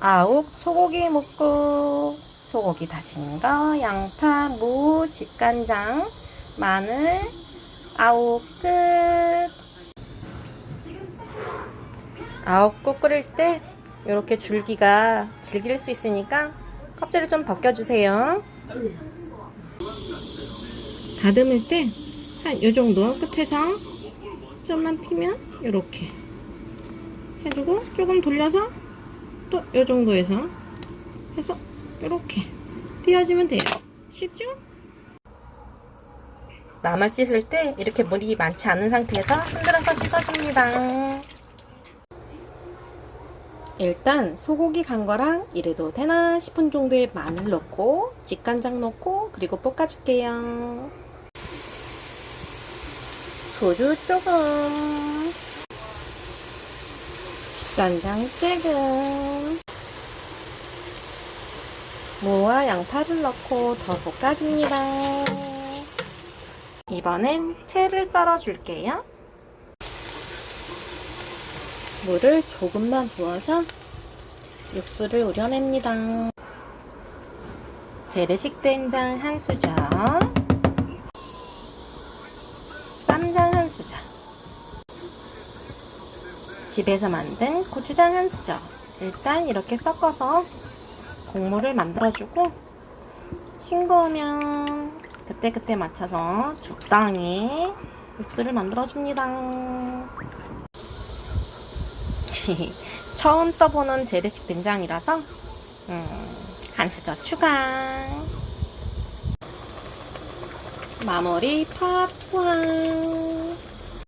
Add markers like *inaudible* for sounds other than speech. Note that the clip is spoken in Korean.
아욱 소고기 묵국 소고기 다진 거? 양파 무 집간장 마늘. 아욱 끝. 아욱국 끓일 때 이렇게 줄기가 질길 수 있으니까 껍질을 좀 벗겨주세요. 다듬을 때 한 이 정도 끝에서 좀만 튀면 이렇게 해주고 조금 돌려서 또 이 정도에서 해서 이렇게 띄워주면 돼요. 쉽죠? 나물 씻을 때 이렇게 물이 많지 않은 상태에서 흔들어서 씻어줍니다. 일단 소고기 간 거랑 이래도 되나 싶은 정도의 마늘 넣고 직간장 넣고 그리고 볶아줄게요. 소주 조금 조금 무와 양파를 넣고 더 볶아줍니다. 이번엔 채를 썰어줄게요. 물을 조금만 부어서 육수를 우려냅니다. 재래식 된장 한 수저, 쌈장 한 수저, 집에서 만든 고추장 한 수저. 일단 이렇게 섞어서 국물을 만들어주고 싱거우면 그때그때 맞춰서 적당히 육수를 만들어줍니다. *laughs* 처음 써보는 재래식 된장이라서 음, 한 수저 추가. 마무리 파트 1